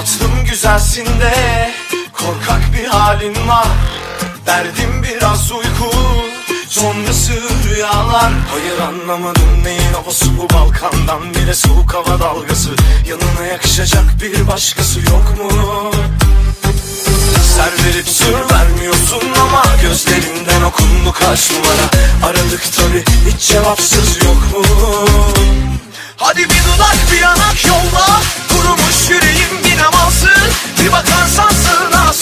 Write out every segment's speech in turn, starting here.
Tatlım güzelsin de korkak bir halin var. Derdim biraz uyku sonrası rüyalar. Hayır anlamadım neyin havası. Bu Balkandan bile soğuk hava dalgası. Yanına yakışacak bir başkası yok mu? Ser verip sır vermiyorsun ama Gözlerinden okundu kaç numara. Aradık tabi hiç cevapsız yok mu? Hadi bir dudak bir yanak yolla. Kurumuş yüreğim bir alsın Bir bakarsan sığına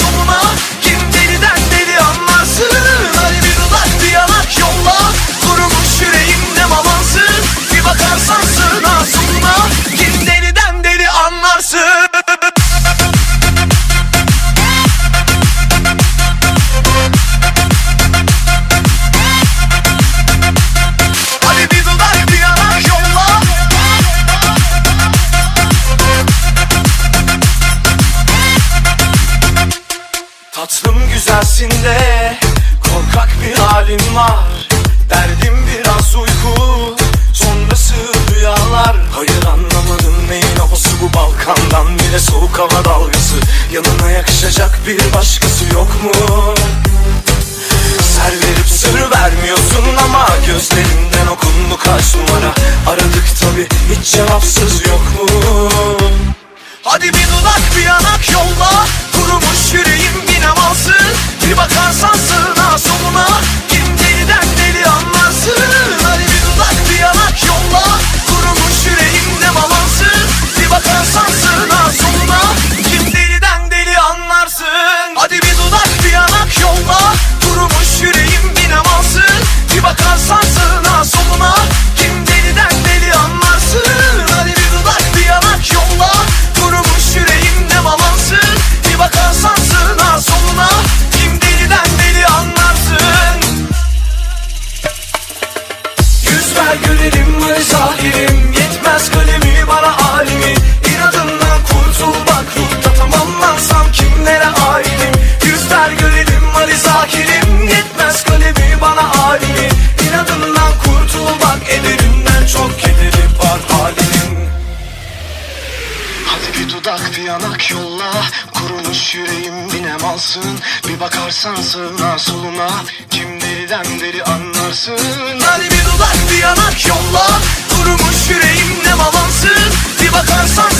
Tatlım güzelsin de korkak bir halin var. Derdim biraz uyku sonrası rüyalar. Hayır anlamadım neyin havası bu Balkandan. Bile soğuk hava dalgası. Yanına yakışacak bir başkası yok mu? Ser verip sır vermiyorsun ama Gözlerinden okundu kaç numara. Aradık tabi hiç cevapsız yok mu? Hadi bir dudak bir yanak yolla dudak bir yanak yolla. Kurumuş yüreğim binem alsın Bir bakarsan sığına soluna. Kim deliden deli anlarsın. Hadi bir dudak bir yanak yolla. Kurumuş yüreğim nem alansın Bir bakarsan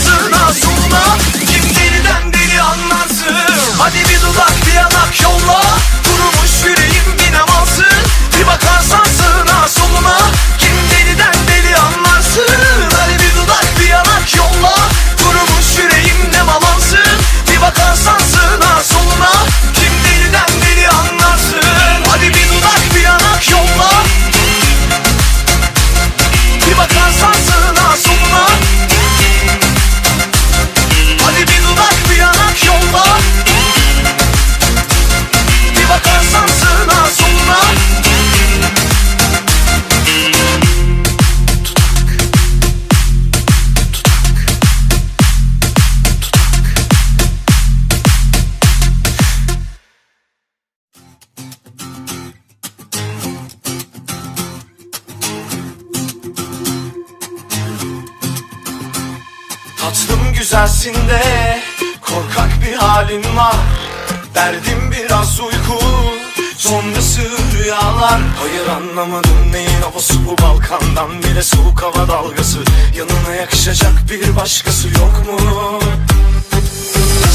Tatlım güzelsin de korkak bir halin var. Derdim biraz uyku sonrası rüyalar. Hayır anlamadım neyin havası bu Balkandan. Bile soğuk hava dalgası. Yanına yakışacak bir başkası yok mu?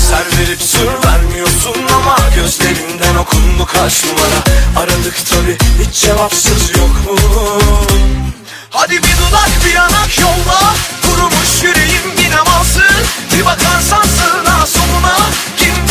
Ser verip sır vermiyorsun ama Gözlerinden okundu kaç numara. Aradık tabi hiç cevapsız yok mu? Hadi bir dudak bir yanak